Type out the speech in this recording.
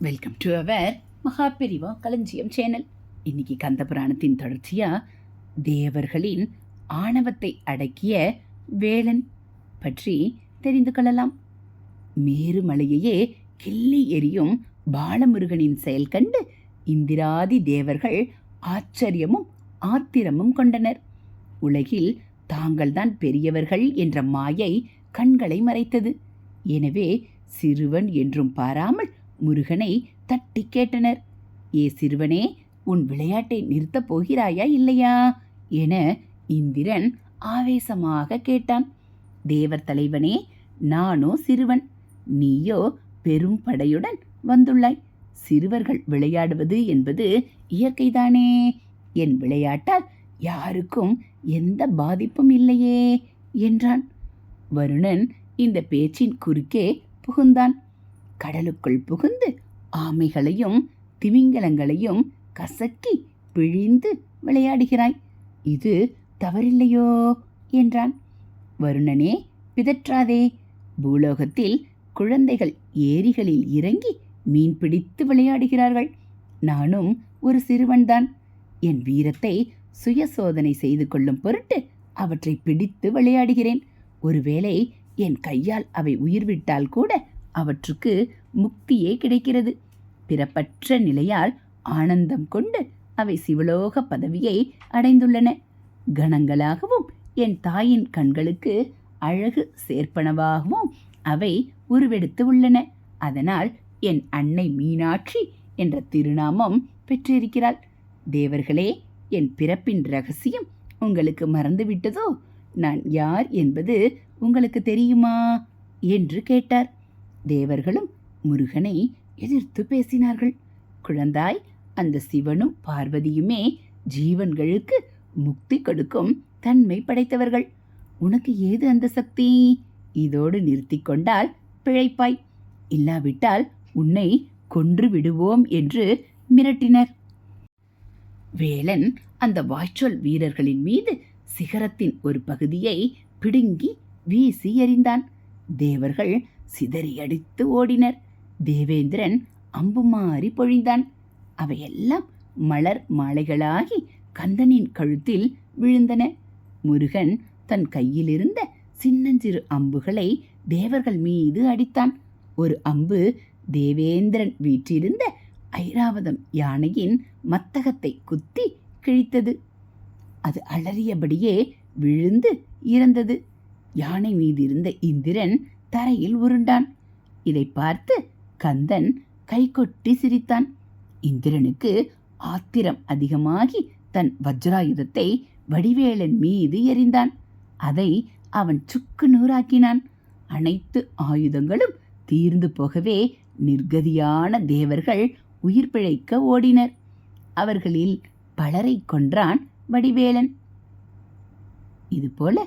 Welcome to our Maha Periyava களஞ்சியம் channel இன்னைக்கு கந்த புராணத்தின் தொடர்ச்சியா தேவர்களின் ஆணவத்தை அடக்கிய வேளன் பற்றி தெரிந்து கொள்ளலாம். மேருமலையையே கிள்ளி எரியும் பாலமுருகனின் செயல் கண்டு இந்திராதி தேவர்கள் ஆச்சரியமும் ஆத்திரமும் கொண்டனர். உலகில் தாங்கள்தான் பெரியவர்கள் என்ற மாயை கண்களை மறைத்தது. எனவே சிறுவன் என்றும் பாராமல் முருகனை தட்டி கேட்டனர். ஏ சிறுவனே உன் விளையாட்டை நிறுத்தப் போகிறாயா இல்லையா? என இந்திரன் ஆவேசமாக கேட்டான். தேவர் தலைவனே நானோ சிறுவன். நீயோ பெரும் படையுடன் வந்துள்ளாய். சிறுவர்கள் விளையாடுவது என்பது இயற்கைதானே. என் விளையாட்டால் யாருக்கும் எந்த பாதிப்பும் இல்லையே என்றான். வருணன் இந்த பேச்சின் குறுக்கே புகுந்தான். கடலுக்குள் புகுந்து ஆமைகளையும் திமிங்கலங்களையும் கசக்கி பிழிந்து விளையாடுகிறாய். இது தவறில்லையோ? என்றான். வருணனே பிதற்றாதே. பூலோகத்தில் குழந்தைகள் ஏரிகளில் இறங்கி மீன் பிடித்து விளையாடுகிறார்கள். நானும் ஒரு சிறுவன்தான். என் வீரத்தை சுய சோதனை செய்து கொள்ளும் பொருட்டு அவற்றை பிடித்து விளையாடுகிறேன். ஒருவேளை என் கையால் அவை உயிர்விட்டால் கூட அவற்றுக்கு முக்தியே கிடைக்கிறது. பிறப்பற்ற நிலையால் ஆனந்தம் கொண்டு அவை சிவலோக பதவியை அடைந்துள்ளன. கணங்களாகவும் என் தாயின் கண்களுக்கு அழகு சேர்ப்பனவாகவும் அவை உருவெடுத்து உள்ளன. அதனால் என் அன்னை மீனாட்சி என்ற திருநாமம் பெற்றிருக்கிறாள். தேவர்களே என் பிறப்பின் ரகசியம் உங்களுக்கு மறந்துவிட்டதோ? நான் யார் என்பது உங்களுக்கு தெரியுமா? என்று கேட்டார். தேவர்களும் முருகனை எதிர்த்து பேசினார்கள். குழந்தாய் அந்த சிவனும் பார்வதியுமே ஜீவன்களுக்கு முக்தி கொடுக்கும் தன்மை படைத்தவர்கள். உனக்கு ஏது அந்த சக்தி? இதோடு நிறுத்தி கொண்டால் பிழைப்பாய். இல்லாவிட்டால் உன்னை கொன்று விடுவோம் என்று மிரட்டினர். வேலன் அந்த வாய்ச்சொல் வீரர்களின் மீது சிகரத்தின் ஒரு பகுதியை பிடுங்கி வீசி எறிந்தான். தேவர்கள் சிதறியடித்து ஓடினர். தேவேந்திரன் அம்பு மாறி பொழிந்தான். அவையெல்லாம் மலர் மாலைகளாகி கந்தனின் கழுத்தில் விழுந்தன. முருகன் தன் கையிலிருந்த சின்னஞ்சிறு அம்புகளை தேவர்கள் மீது அடித்தான். ஒரு அம்பு தேவேந்திரன் வீற்றிருந்த ஐராவதம் யானையின் மத்தகத்தை குத்தி கிழித்தது. அது அலறியபடியே விழுந்து இறந்தது. யானை மீதிருந்த இந்திரன் தரையில் உருண்டான். இதை பார்த்து கந்தன் கைகொட்டி சிரித்தான். இந்திரனுக்கு ஆத்திரம் அதிகமாகி தன் வஜ்ராயுதத்தை வடிவேலன் மீது எறிந்தான். அதை அவன் சுக்கு நூறாக்கினான். அனைத்து ஆயுதங்களும் தீர்ந்து போகவே நிர்கதியான தேவர்கள் உயிர் பிழைக்க ஓடினர். அவர்களில் பலரை கொன்றான் வடிவேலன். இதுபோல